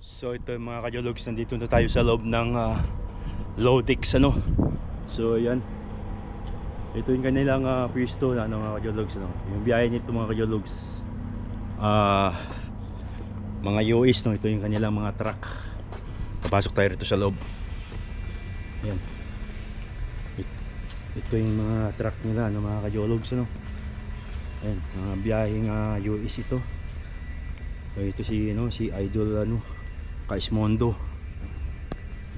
So ito yung mga kajologs, nandito na tayo sa loob ng uh, Lodix ano. So ayan. Ito yung kanilang uh, pwesto na ano, mga kajologs ano. Yung biyahe nito mga kajologs. Ah mga US no, ito yung kanilang mga truck. Papasok tayo rito sa loob. Ayan. It- Ito yung mga truck nila ano, mga kajologs ano. Ayan, mga biyaheng uh, US ito. So, ito si ano, si Idol ano, Kaismondo.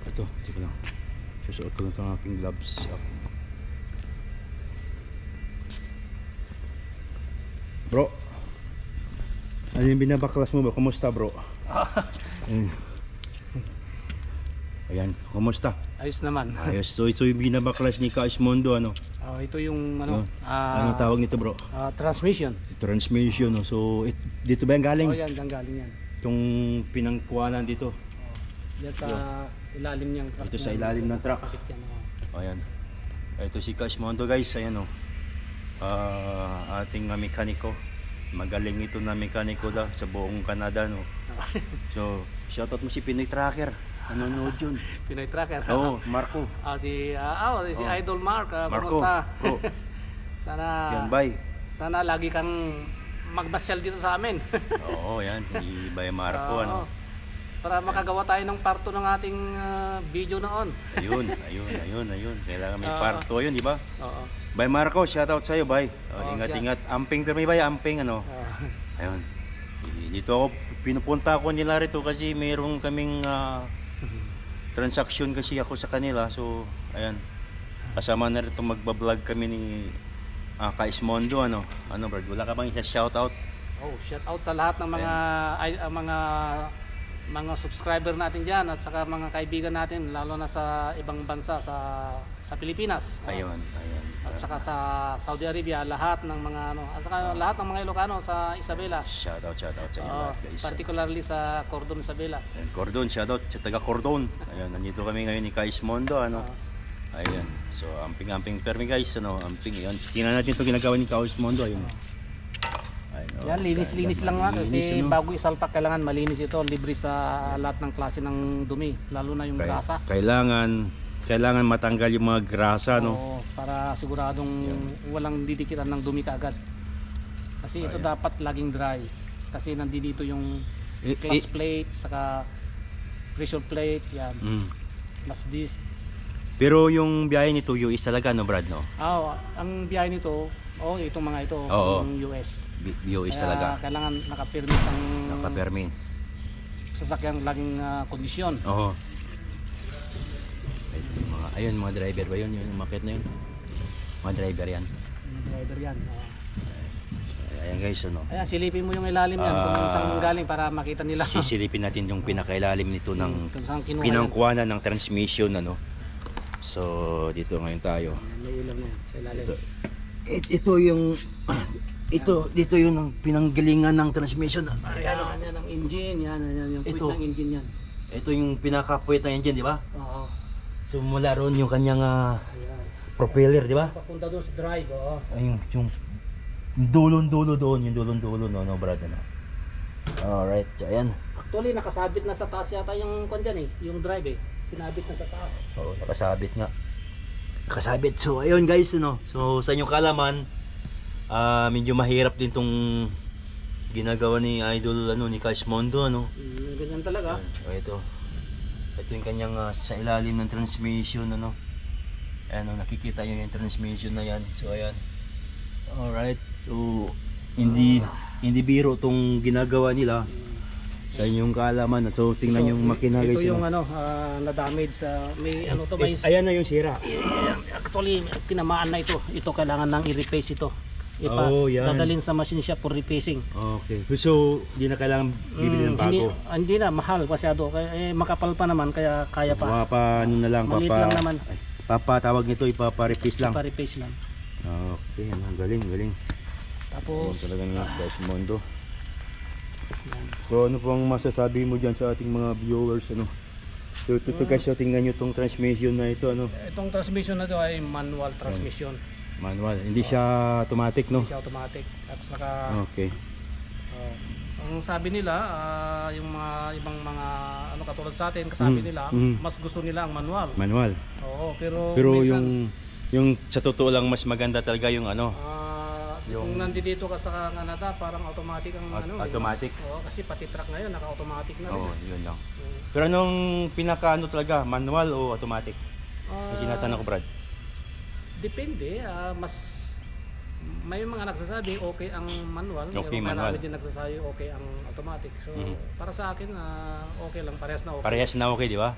Ito, ito lang. Susuot ko lang itong aking gloves. Ah. Bro, ano yung binabaklas mo ba? Kumusta bro? Ayan. Ayan, kumusta? Ayos naman. Ayos, so ito yung binabaklas ni Kaismondo ano? Ah, ito yung ano, Ano? ah, Anong tawag nito bro? ah, transmission. Transmission. No? So, it, dito ba yung galing? Oh, yan, galing yan. Itong pinangkuhanan dito. Oh, yan sa ilalim niyang truck. Dito sa ilalim ng truck. Oh. Ayan. Ito si Kasmondo guys. Ayan o. Ah, ating ah, mekaniko. Magaling ito na mekaniko daw sa buong Canada. No? So, shoutout mo si Pinoy Tracker. Nanonood yun. Pinoy Tracker. Oo, Marco. Ah, si, ah, oh, si Oh. Idol Mark. ah, Marco. Kumusta? Bro. sana, Yan, bye. sana lagi kang magmasyal dito sa amin. Oo, yan. Si Bay Marco. Oo. ano? Para makagawa tayo ng parto ng ating ah, video noon. Ayun, ayun, ayun, ayun. Kailangan may Oo. parto yun, di ba? Oo. Bay Marco, shoutout sa'yo, Bay. Oh, Oo, ingat-ingat. Amping, pero may bay, amping, ano? Ah, Ayun. Dito ako, pinupunta ako nila rito kasi mayroong kaming ah, transaction kasi ako sa kanila. So, ayan. Kasama na rito magbablog kami ni uh, Kaismondo, ano? Ano, Brad? Wala ka bang isa-shoutout? Oh, shout out sa lahat ng mga ay, ah, mga mga subscriber natin diyan at saka mga kaibigan natin lalo na sa ibang bansa sa sa Pilipinas. Oh. Ayun, ayun. At saka sa Saudi Arabia lahat ng mga ano, at saka lahat ng mga Ilocano sa Isabela. Shoutout, shoutout sa inyo Oh, lahat, guys. particularly sa Cordon Isabela. Ayan, Cordon, shoutout sa taga Cordon. Ayun, nandito kami ngayon ni Kaismondo, ano? Ayan. So, amping-amping permi guys, ano? Amping, yan. Tingnan natin itong ginagawa ni Kaismondo, ayun. Ayun, oh, Yan linis-linis lang nga kasi ano? bago isalpak kailangan malinis ito, libre sa lahat ng klase ng dumi, lalo na yung Kay- grasa. Kailangan kailangan matanggal yung mga grasa no. Oo, para siguradong walang didikitan ng dumi kaagad. Kasi ito Ayan. dapat laging dry. Kasi nandito yung clutch plate, saka pressure plate, yan, Mm. plus disc. Pero yung biyahe nito US talaga no Brad no. Ah, oh, ang biyahe nito, oh, itong mga ito, Oo. yung US. B- US Kaya talaga. kailangan naka-permit ang Naka-permit. sasakyang laging ah, kondisyon. Oo. Ito yung mga ayun mga driver ba yun yung umakyat na yun. Mga driver yan. Yung driver yan. oh. Ayan guys ano. Ayan, silipin mo yung ilalim yan kung Ah. saan galing para makita nila. Sisilipin natin yung pinakailalim nito ng kung saan kinuha yan. pinangkuhanan ng transmission ano. So dito ngayon tayo. May ilaw na yan sa ilalim. Ito, it- ito yung ito dito yung ang pinanggalingan ng transmission. Ayan, oh. Yan, yan ang engine, yan, yan, yung Ito. puwit ng engine yan. Ito yung pinakapuwet ng engine, di ba? Oo. So mula roon yung kanyang ah, Ayan. propeller, di ba? Papunta doon sa drive, oo. Ayun, yung dulon-dulo doon, yung dulon-dulo no, no, brad, ano. Alright, so ayan. Actually, nakasabit na sa taas yata yung kwan dyan eh, yung drive eh. Sinabit na sa taas. Oo, nakasabit nga. Nakasabit. So, ayun guys, ano. So, sa inyong kalaman, ah medyo mahirap din tong ginagawa ni Idol, ano, ni Mondo, ano. Mm, ganyan talaga. So, ito. Ito yung kanyang ah, sa ilalim ng transmission, ano. Ayan, oh, nakikita nyo yung transmission na yan. So, ayan. Alright. So, hindi hindi biro tong ginagawa nila sa inyong kaalaman. So, tingnan yung makina guys. Ito yung ano. ano, ah, na-damage sa, may ano to, may, Eh, ayan na yung sira. Ayan, actually, tinamaan na ito. Ito kailangan nang i-replace ito. Ipa, Oh, yan. dadalhin sa machine shop for replacing. Okay. So, hindi na kailangan bibili ng Mm, hindi, bago. ah, hindi na, mahal masyado. Kaya, eh, makapal pa naman, kaya kaya pa. Papa, ano na lang, Maliit papa, lang naman. Ay, papa, tawag nito, ipapa-replace lang. Pa-replace lang. Okay, ano, galing, galing. Tapos, talaga nga, guys, Mondo. So, ano pong masasabi mo dyan sa ating mga viewers, ano? So, ito, ito guys, so, tingnan nyo itong transmission na ito, ano? itong transmission na ito ay manual transmission. Manual. Hindi siya automatic, no? Hindi siya automatic. At saka, Okay. oh, ang sabi nila, ah, yung mga ibang mga katulad sa atin, kasabi Mm, nila, mm. mas gusto nila ang manual. Manual. Oo, pero, Pero minsan, yung yung sa totoo lang mas maganda talaga yung ano. ah, yung- kung nandito ka sa Canada, parang automatic ang Aut- ano. eh, automatic? Oo, kasi pati truck ngayon, naka-automatic na rin. Oo, eh. yun lang. Oo. Pero anong pinaka ano talaga, manual o automatic? Ah, Yung tinatanong ko, Brad. Depende, ah, mas may mga nagsasabi okay ang manual, Okay, pero manual. marami din nagsasabi okay ang automatic. So, Mhm. para sa akin, ah, okay lang, parehas na okay. Parehas na okay, di ba?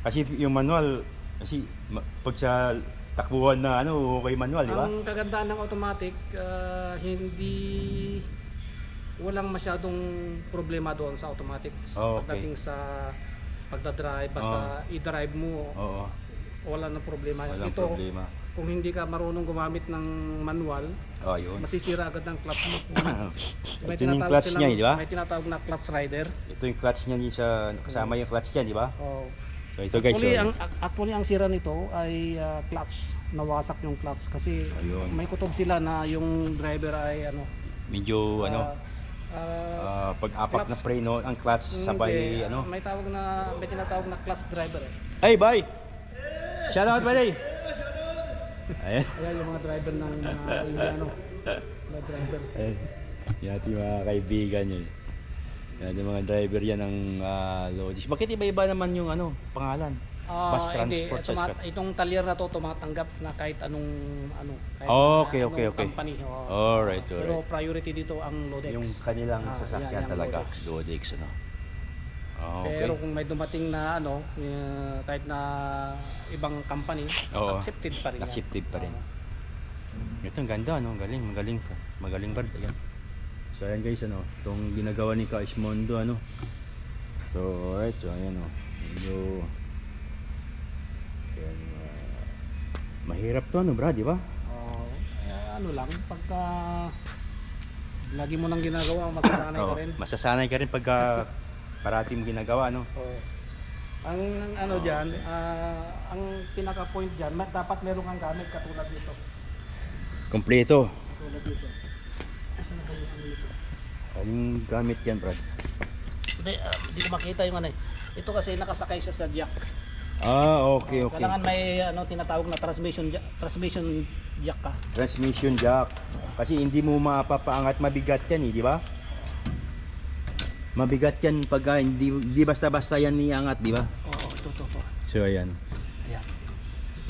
Kasi yung manual, kasi ma- pag sa takbuhan na ano, okay manual, di ba? Ang kagandahan ng automatic, ah, hindi walang masyadong problema doon sa automatic. Oh, okay. Pagdating sa pagdadrive, basta i-drive mo, Oo, wala na problema. walang Ito, problema. kung hindi ka marunong gumamit ng manual, Oh, yun. masisira agad ang clutch mo. Ito yung clutch niya, di ba? May tinatawag na clutch rider. Ito yung clutch niya sa, kasama yung clutch niya, di ba? Oh. So ito guys, Actually, oh, ang actually ang sira nito ay ah, clutch. Nawasak yung clutch kasi Ayun. may kutob sila na yung driver ay ano medyo ano, ah, ah, pag-apak na preno, ang clutch sabay hindi, ano. may tawag na may tinatawag na clutch driver eh. Hey, bye! Shout out, buddy! Ayan. Kaya yung mga driver ng mga hindi ano, mga driver. Ayan. Yan ating mga kaibigan yun. Yan yung mga driver yan ng uh, Logis. Bakit iba-iba naman yung ano, pangalan? Ah, Bus hindi, transport sa ma- itong talyer na to tumatanggap na kahit anong ano, kahit Oh, na okay, anong okay, okay. company. oo. Alright, Pero alright. priority dito ang Lodex. Yung kanilang Ah, sasakyan yan, talaga. Lodex. Lodex, ano. Ah, okay. Pero kung may dumating na ano, eh, kahit na ibang company, Oo. accepted pa rin. yan. Accepted pa rin. Oo. Ito ang ganda, no? Galing, magaling ka. Magaling Brad, ayan. So ayan guys, ano, itong ginagawa ni Ka Ismondo, ano. So, alright, so ayan, oh. Medyo, ayan, ah, mahirap to, ano, Brad, di ba? Oo. Eh, ano lang, pagka lagi mo nang ginagawa, masasanay ka Oo, rin. masasanay ka rin pagka parati mo ginagawa, no? Oo. Ang ang ano Oo, diyan, okay. ang pinaka point diyan, dapat meron kang gamit katulad nito. Kompleto. Katulad nito. Asan na ba yung ano nito? Anong gamit yan, Brad? Hindi, ah, hindi ko makita yung ano eh. Ito kasi nakasakay siya sa jack. Ah, okay, okay. Kailangan may ano tinatawag na transmission jack, transmission jack ka. Transmission jack. Kasi hindi mo mapapaangat mabigat yan, eh, di ba? Mabigat yan pag hindi, hindi basta-basta yan iangat, di ba? Oo, ito, ito, ito. So, ayan. Ayan.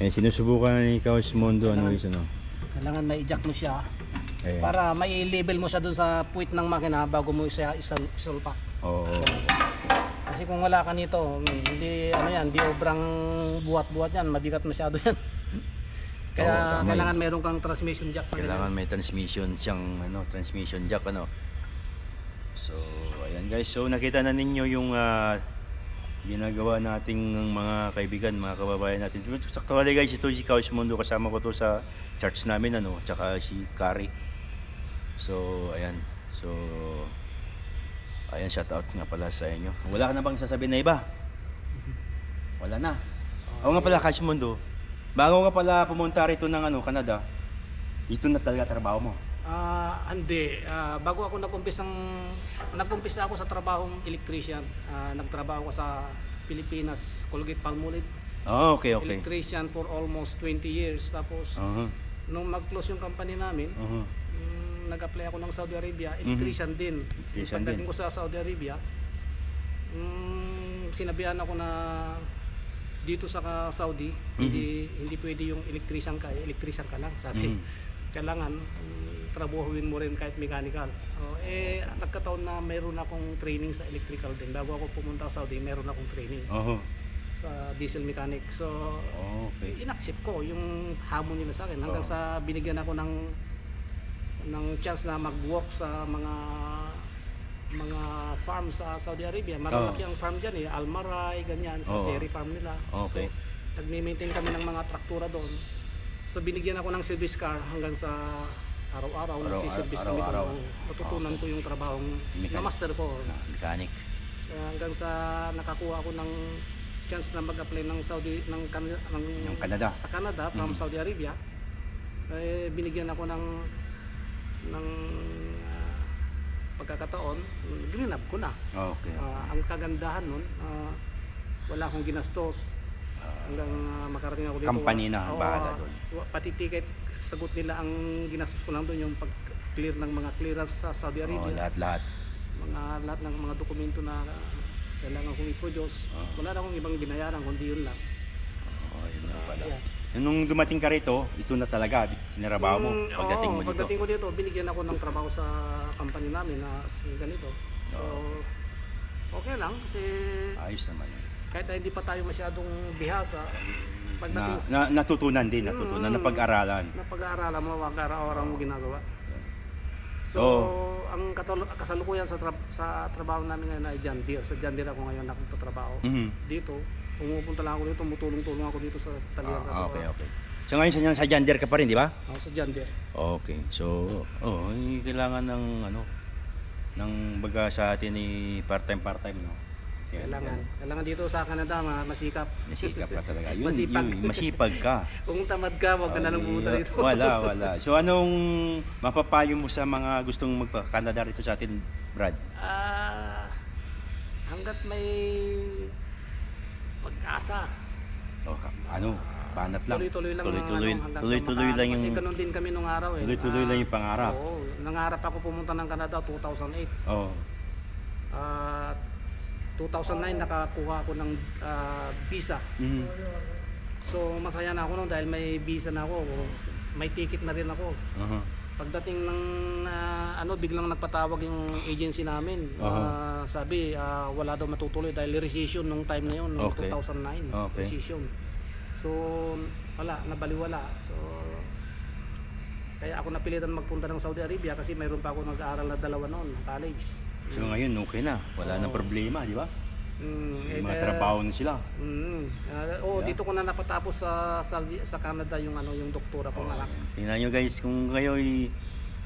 Yan, sinusubukan ni Kaos Mondo, ano is ano. Kailangan may jack mo siya Ayan. para may level mo siya dun sa puwit ng makina bago mo siya isal isalpak. Oo. Kasi kung wala ka nito, hindi ano yan, hindi obrang buhat-buhat yan, mabigat masyado yan. Kaya tama kailangan meron kang transmission jack pa Kailangan may transmission siyang ano, transmission jack ano. So, ayan guys. So, nakita na ninyo yung ah, ginagawa nating mga kaibigan, mga kababayan natin. Actually guys, ito si Kaos Mundo kasama ko to sa church namin ano, tsaka si Kari. So, ayan. So, ayan shout out nga pala sa inyo. Wala ka na bang sasabihin na iba? Wala na. Ako nga pala Kaos Mundo. Bago nga pala pumunta rito ng ano, Canada, ito na talaga trabaho mo. Ah, hindi. Ah, bago ako nag-umpisang nag-umpisa ako sa trabahong electrician. Ah, nagtrabaho ko sa Pilipinas, Colgate Palmolive. Oh, okay, okay. Electrician for almost 20 years. Tapos Uh-huh. nung mag-close yung company namin, Uh-huh. Nag-apply ako ng Saudi Arabia, electrician din. Mhm. Electrician pagdating din. ko sa Saudi Arabia, mm, sinabihan ako na dito sa ka- Saudi, hindi hindi pwede yung electrician ka, electrician ka lang, sabi. Mhm. Kailangan mm, trabahuin mo rin kahit mechanical. So, eh nagkataon na mayroon akong training sa electrical din. Bago ako pumunta sa Saudi, mayroon akong training Uh-huh. sa diesel mechanic. So, Okay. inaccept ko yung hamon nila sa akin hanggang Oo. sa binigyan ako ng ng chance na mag-work sa mga mga farm sa Saudi Arabia. Malalaki ang farm diyan eh, Almaray, ganyan, sa Oo. dairy farm nila. Okay. So, nagme-maintain kami ng mga traktura doon. So binigyan ako ng service car hanggang sa araw-araw Araw- nagsiservice kami araw-araw. doon. Natutunan ko yung trabahong Mechanic. na master ko. Na, mechanic. Kaya hanggang sa nakakuha ako ng chance na mag-apply ng Saudi ng, ng, Ng Canada. sa Canada from Mhm. Saudi Arabia eh binigyan ako ng ng ah, pagkakataon green up ko na Okay. Ah, ang kagandahan nun ah, wala akong ginastos. Hanggang ah, makarating ako dito. Company na ang bahala doon. Pati ticket, sagot nila ang ginastos ko lang doon yung pag-clear ng mga clearance sa Saudi Oh, Arabia. lahat-lahat. mga lahat ng mga dokumento na kailangan kong i-produce. Ah. Wala na akong ibang binayaran kundi yun lang. Oh, yun na pala. Ayan. Nung dumating ka rito, ito na talaga, sinarabaho mo Mm, pagdating oo, mo dito. Pagdating ko dito, binigyan ako ng trabaho sa company namin na ganito. So, okay lang kasi Ayos naman. yun. kahit na hindi pa tayo masyadong bihasa, Na, pagdating sa na, natutunan din, natutunan, Mm. napag-aralan. napag-aaralan mo, wag araw-araw mo ginagawa. So, Oo. ang katalo- kasalukuyan sa, tra- sa trabaho namin ngayon ay John Deere. Sa John Deere ako ngayon nagtatrabaho. Mhm. Dito, pumupunta lang ako dito, tumutulong-tulong ako dito sa Talian. Ah, okay, okay. So ngayon sa, sa Jander ka pa rin, di ba? Ako sa John Deere. Okay. So, oh, eh, kailangan ng ano ng baga sa atin ni part-time part-time, no. Yan, Kailangan. yan. Kailangan dito sa Canada, ma- masikap. Masikap ka talaga. Yun, Masipag. yun, masipag ka. Kung tamad ka, huwag ka na lang pumunta dito. Wala, wala. So anong mapapayo mo sa mga gustong magpa-Canada rito sa atin, Brad? Ah, hanggat may pag-asa. O, ka- ano, banat lang. Tuloy-tuloy lang. ang Tuloy-tuloy, ano, hanggang sa tuloy-tuloy lang yung Kasi ganun din kami nung araw eh. tuloy-tuloy Ah, lang yung pangarap. Oo. Nangarap ako pumunta ng Canada 2008. Oh. Ah, 2009 nakakuha ako ng ah, visa. Mhm. So masaya na ako noon dahil may visa na ako. May ticket na rin ako. Aha. Pagdating ng ah, ano biglang nagpatawag yung agency namin. Ah, sabi ah, wala daw matutuloy dahil recession nung time na yun, nung Okay. 2009. Okay. Recession. So wala, nabaliwala. So kaya ako napilitan magpunta ng Saudi Arabia kasi mayroon pa ako nag-aaral na dalawa noon, college. So ngayon okay na. Wala nang problema, di ba? Mm, eh, mga trabaho na sila. Mm. Ah, oh, Yeah. dito ko na napatapos sa sa, sa Canada yung ano yung doktora kong anak. Tingnan nyo guys, kung kayo ay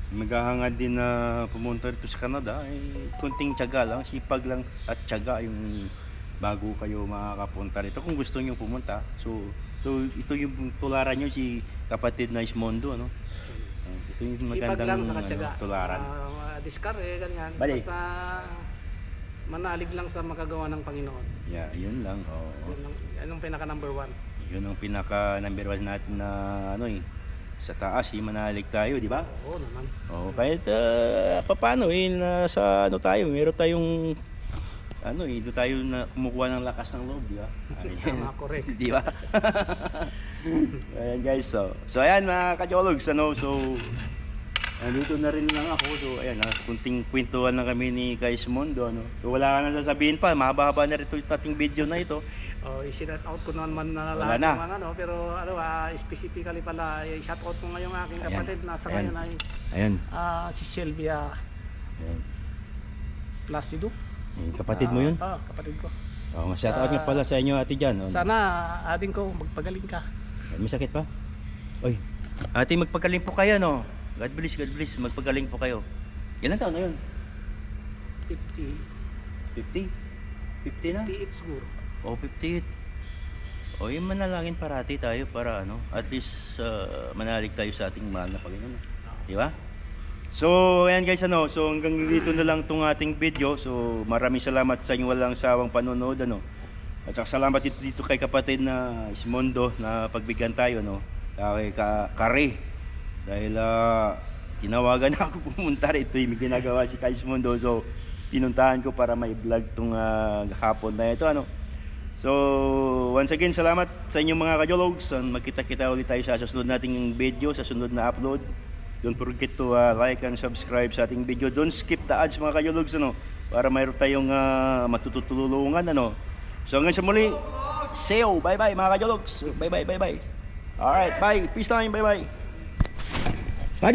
maghahangad din na pumunta rito sa Canada, ay kunting tiyaga lang, sipag lang at tiyaga yung bago kayo makakapunta rito. Kung gusto nyo pumunta, so, so ito yung tularan nyo si kapatid na Ismondo, ano? Ah, Ito yung Sipag magandang lang sa ano, tularan. Ah, discard eh, ganyan. Bali. Basta manalig lang sa makagawa ng Panginoon. Yeah, yun lang. oo. Yun ang, yan ang pinaka number one. Yun ang pinaka number one natin na ano eh, sa taas, eh, manalig tayo, di ba? Oo naman. Oo, kahit uh, paano eh, nasa ano tayo, meron tayong ano eh, doon tayo na kumukuha ng lakas ng loob, di ba? Tama, correct. di ba? ayan guys, so, so ayan mga kajologs, ano, so, nandito na rin lang ako, so ayan, ah, kunting kwentuhan lang kami ni Kais Mondo, ano. So wala ka na sasabihin pa, mahaba-haba na rin ito ating video na ito. Oh, i-shout out ko naman na Wala lahat na. ng mga ano, pero ano, ah, specifically pala, i-shout out ko ngayong aking Ayan. kapatid na sa Ayan. ngayon ay Ayan, ah, si Sylvia ayan. Placido. Yung kapatid mo yun? Ah, ah, kapatid ko. Oh, shout out nga pala sa inyo ate dyan. Oh. Sana ating ko magpagaling ka. May sakit pa? Oy. Ate, magpagaling po kayo, no? God bless, God bless. Magpagaling po kayo. Ilan taon na yun? 50, 50? 50 na? 58 siguro. O, 58. O, yung manalangin parati tayo para ano, at least uh, manalig tayo sa ating mahal na Panginoon. Di ba? So, ayan guys, ano, so hanggang dito na lang tong ating video. So, maraming salamat sa inyong walang sawang panonood, ano. At saka salamat dito, dito kay kapatid na Ismondo na pagbigyan tayo, no. Kay ka, Kare. Dahil ah, tinawagan ako pumunta rito, may ginagawa si Kay Ismondo. So, pinuntahan ko para may vlog tong ah, hapon na ito, ano. So, once again, salamat sa inyong mga kajologs. Magkita-kita ulit tayo sa susunod nating video, sa sunod na upload. Don't forget to uh, like and subscribe sa ating video. Don't skip the ads mga kajologs, ano, para mayroon tayong uh, matututulungan, ano. So, hanggang sa muli, sayo, bye-bye mga kajologs. Bye-bye, bye-bye. Alright, bye. Peace time, bye-bye. Vaya.